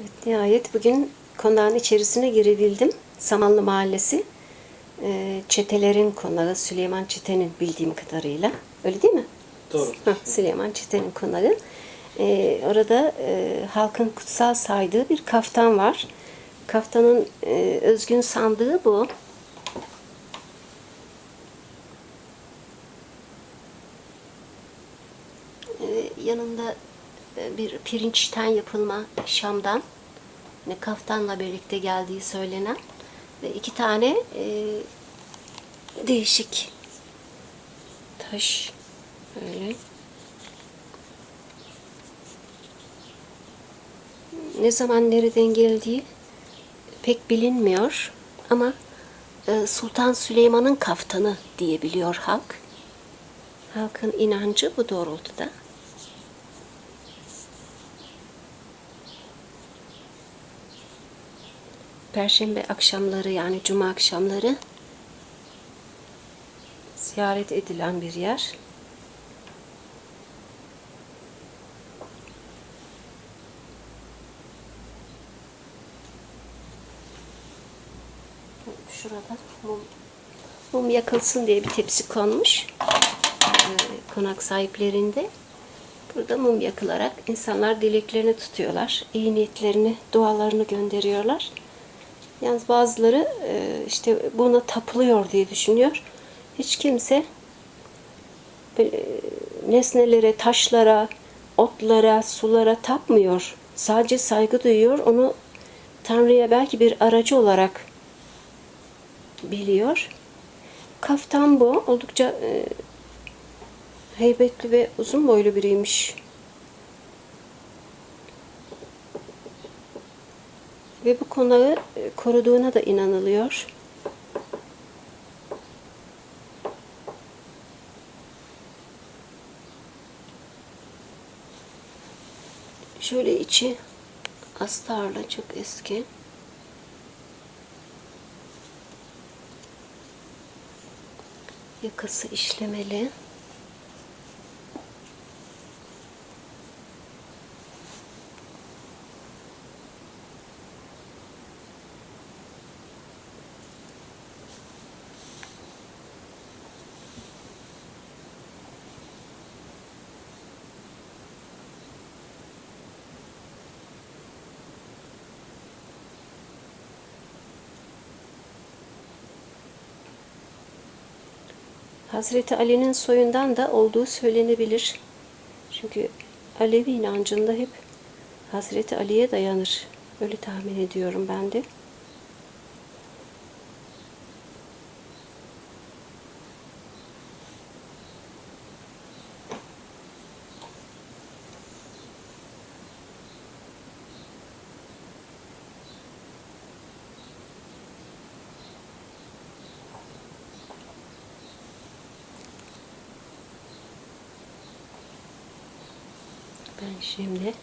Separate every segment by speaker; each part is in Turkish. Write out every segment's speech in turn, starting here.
Speaker 1: Evet, nihayet bugün konağın içerisine girebildim. Samanlı Mahallesi. Ee, Çetelerin konağı Süleyman Çete'nin bildiğim kadarıyla. Öyle değil mi?
Speaker 2: Doğru.
Speaker 1: Hah, Süleyman Çete'nin konağı. Ee, orada e, halkın kutsal saydığı bir kaftan var. Kaftanın e, özgün sandığı bu. Ee, yanında bir pirinçten yapılma şamdan ne kaftanla birlikte geldiği söylenen ve iki tane e, değişik taş böyle ne zaman nereden geldiği pek bilinmiyor ama e, Sultan Süleyman'ın kaftanı diyebiliyor halk. Halkın inancı bu doğrultuda. Perşembe akşamları yani cuma akşamları ziyaret edilen bir yer. Şurada mum, mum yakılsın diye bir tepsi konmuş. Ee, konak sahiplerinde. Burada mum yakılarak insanlar dileklerini tutuyorlar. iyi niyetlerini, dualarını gönderiyorlar. Yalnız bazıları e, işte buna tapılıyor diye düşünüyor. Hiç kimse e, nesnelere, taşlara, otlara, sulara tapmıyor. Sadece saygı duyuyor. Onu Tanrı'ya belki bir aracı olarak biliyor. Kaftan bu. Oldukça e, heybetli ve uzun boylu biriymiş. Ve bu konağı e, koruduğuna da inanılıyor. Şöyle içi astarla çok eski. Yakası işlemeli. Hazreti Ali'nin soyundan da olduğu söylenebilir. Çünkü Alevi inancında hep Hazreti Ali'ye dayanır. Öyle tahmin ediyorum ben de. Ben şimdi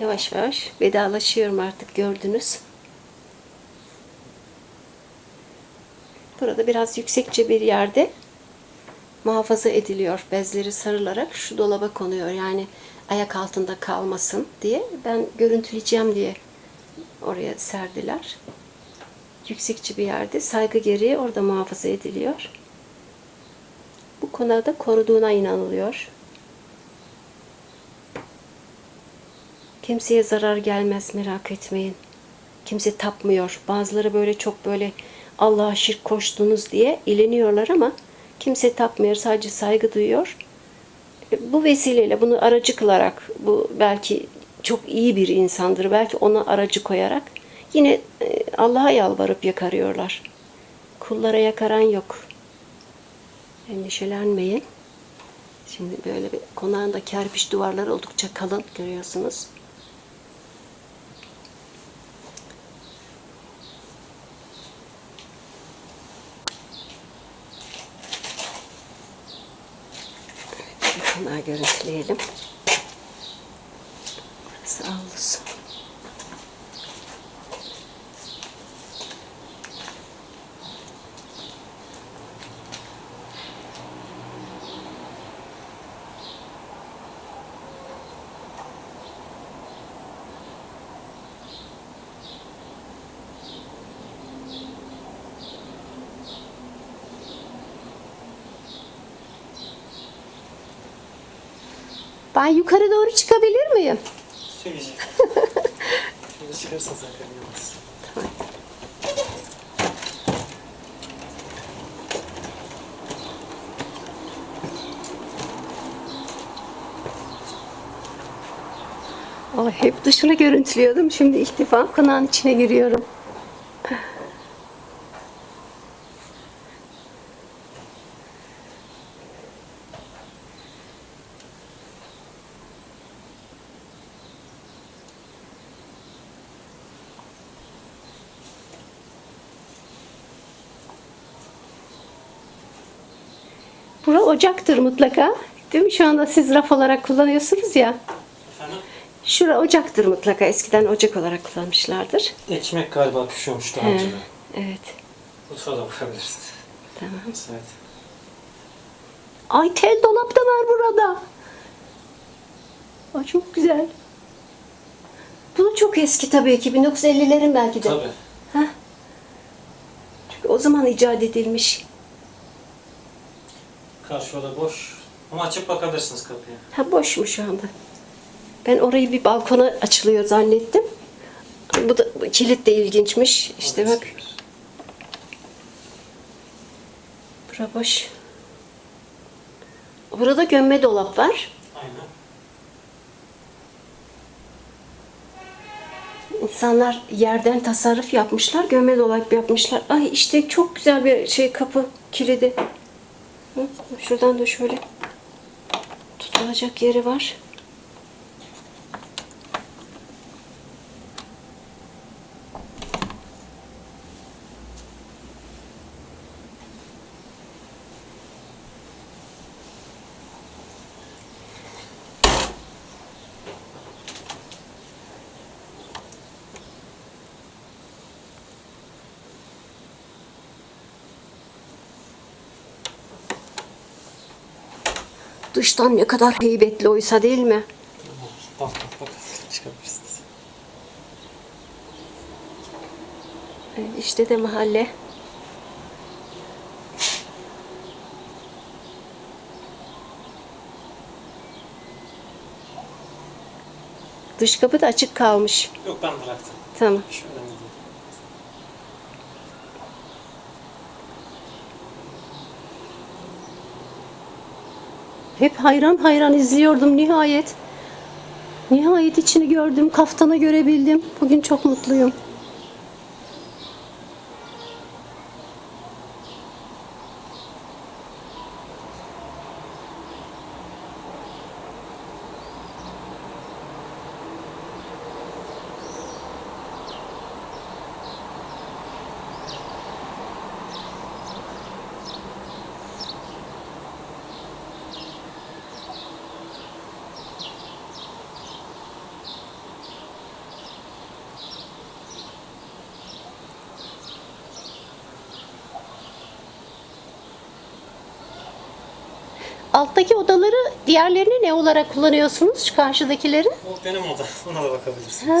Speaker 1: yavaş yavaş vedalaşıyorum artık gördünüz. Burada biraz yüksekçe bir yerde muhafaza ediliyor. Bezleri sarılarak şu dolaba konuyor. Yani ayak altında kalmasın diye. Ben görüntüleyeceğim diye oraya serdiler. Yüksekçe bir yerde saygı gereği orada muhafaza ediliyor. Bu konuda koruduğuna inanılıyor. Kimseye zarar gelmez merak etmeyin. Kimse tapmıyor. Bazıları böyle çok böyle Allah'a şirk koştunuz diye ileniyorlar ama kimse tapmıyor. Sadece saygı duyuyor. E, Bu vesileyle bunu aracı kılarak bu belki çok iyi bir insandır. Belki ona aracı koyarak yine e, Allah'a yalvarıp yakarıyorlar. Kullara yakaran yok. Endişelenmeyin. Şimdi böyle bir konağında kerpiç duvarlar oldukça kalın görüyorsunuz. Konağı görüntüleyelim. Burası Ben yukarı doğru çıkabilir miyim?
Speaker 2: Söyleyeceğim. Şimdi çıkarsan sen kaynamaz.
Speaker 1: Ay, hep dışını görüntülüyordum. Şimdi ilk defa konağın içine giriyorum. Bura ocaktır mutlaka. Değil mi? Şu anda siz raf olarak kullanıyorsunuz ya.
Speaker 2: Efendim?
Speaker 1: Şura ocaktır mutlaka. Eskiden ocak olarak kullanmışlardır.
Speaker 2: Ekmek galiba pişiyormuş daha önce
Speaker 1: evet.
Speaker 2: Mutfağa da bakabilirsin.
Speaker 1: Tamam.
Speaker 2: Evet.
Speaker 1: Ay tel dolap da var burada. Ay çok güzel. Bu da çok eski tabii ki. 1950'lerin belki de.
Speaker 2: Tabii.
Speaker 1: Heh. Çünkü o zaman icat edilmiş.
Speaker 2: Karşı oda boş. Ama açıp bakabilirsiniz kapıya.
Speaker 1: Ha boş mu şu anda? Ben orayı bir balkona açılıyor zannettim. Bu da bu kilit de ilginçmiş. İşte bak. Bura boş. Burada gömme dolap var.
Speaker 2: Aynen.
Speaker 1: İnsanlar yerden tasarruf yapmışlar, gömme dolap yapmışlar. Ay işte çok güzel bir şey kapı kilidi. Şuradan da şöyle tutulacak yeri var. Dıştan ne kadar heybetli oysa değil mi?
Speaker 2: Bak bak bak. Çıkabilirsiniz.
Speaker 1: İşte de mahalle. Dış kapı da açık kalmış.
Speaker 2: Yok ben bıraktım.
Speaker 1: Tamam.
Speaker 2: Şu
Speaker 1: Hep hayran hayran izliyordum nihayet. Nihayet içini gördüm, kaftanı görebildim. Bugün çok mutluyum. Alttaki odaları, diğerlerini ne olarak kullanıyorsunuz? Şu karşıdakileri?
Speaker 2: O benim oda. Ona da bakabilirsiniz.
Speaker 1: Ha.